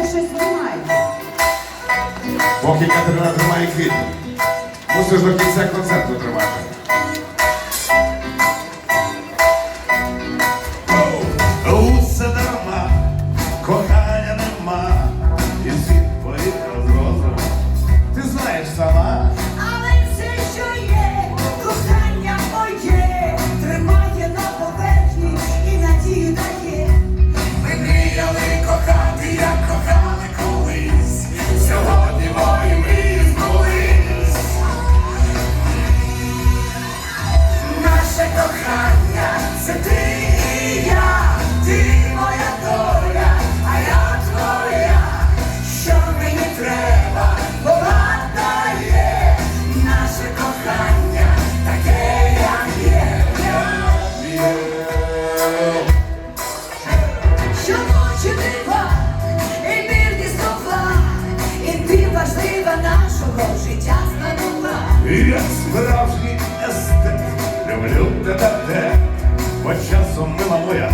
довше знімаєте? Поки Катерина тримає квіти. Мусиш до кінця концерту тримати. Усе дарма, кохання нема, і світ поїхав з розуму. Ти знаєш сама, треба, повадає наше кохання, таке, як є. Щоночі дива, і вірні слова, і ти важлива нашого життя станова. І я справжній естет, люблю тебе те, бо часом мила моя,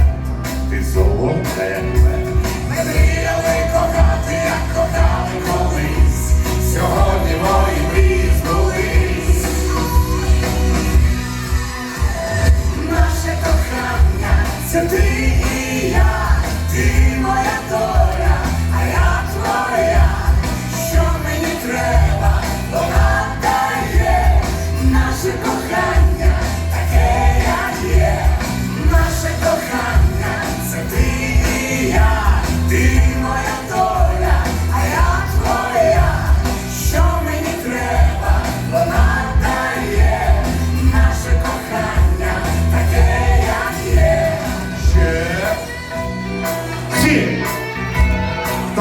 ти солодка,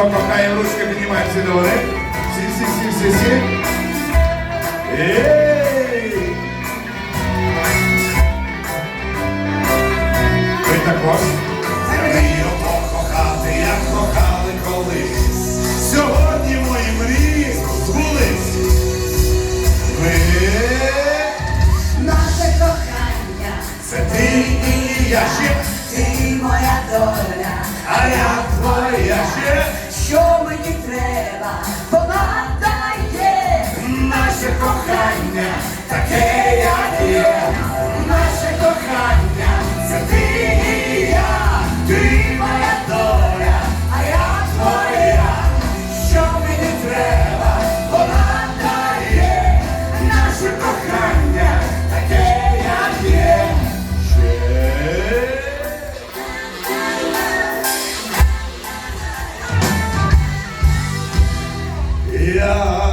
до гори. Всі, всі, всі, всі, всі. Ей! Ви також. Мрію покохати, як кохали колись. Сьогодні мої мрії збулись. Ви Наше кохання, це ти і я ще, ти моя доля. а я твоя ще. Що мені треба, вона дає. Наше кохання таке, yeah.